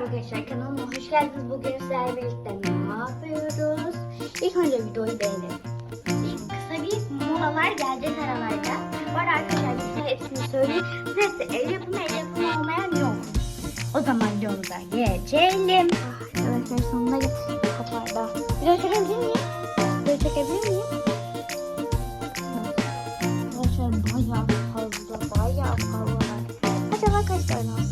Arkadaşlar kanalıma hoş geldiniz. Bugün sizlerle birlikte ne yapıyoruz? İlk önce videoyu beğenelim. Bir kısa bir molalar gelecek aralarda. Var arkadaşlar size hepsini söyleyeyim. Neyse el yapımı el yapımı olmayan yok. O zaman videomuza geçelim. Ah, Arkadaşlar sonuna getirdik kaparda. Video çekebilir miyim? Video çekebilir miyim? Arkadaşlar bayağı fazla bayağı fazla. Acaba kaç tane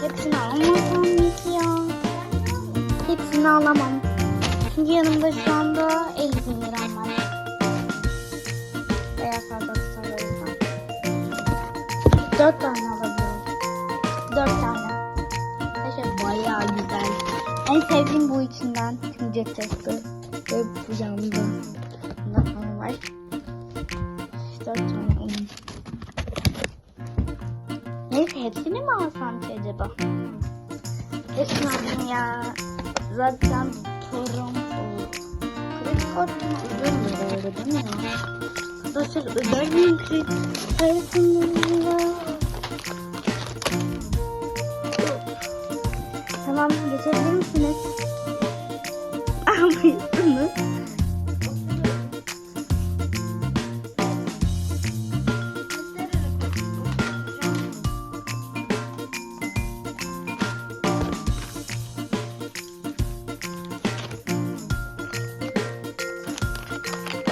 Hepsini alamazsam ki ya. Hepsini alamam. Çünkü yanımda şu anda 50 bin liram var. Bayağı fazla tutar o yüzden. 4 tane alabiliyorum. 4 tane. Arkadaşlar bayağı güzel. En sevdiğim bu içinden. Şimdi testi. Ve bu yanında. Neyse hepsini mi alsam ki acaba? Hepsini aldım ya. Zaten torun. Kredi kartımı ödemiyor öyle değil mi ya? Arkadaşlar öder miyim kredi kartımı? Tamam geçebilir misiniz?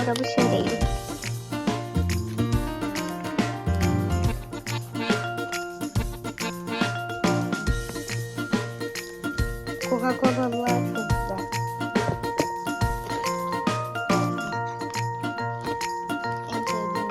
O da bu şey değil. Coca-Cola'lar çok güzel. En sevdiğim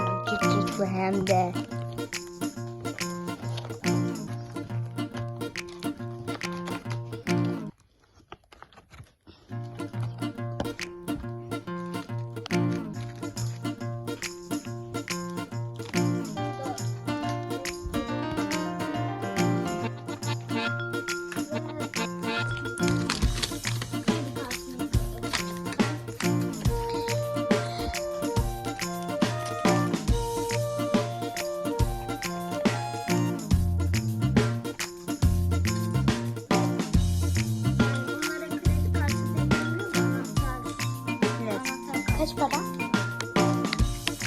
Kaç para?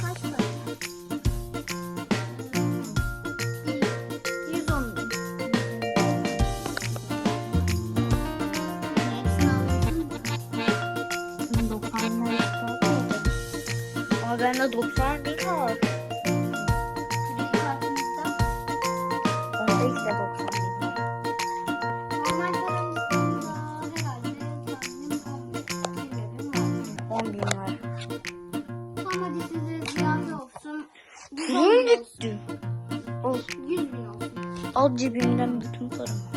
Kaç para? 110 bin. Hepsini alıyorsun da. 90 lira Ama bende 90 bin. Al cebimden bütün paramı.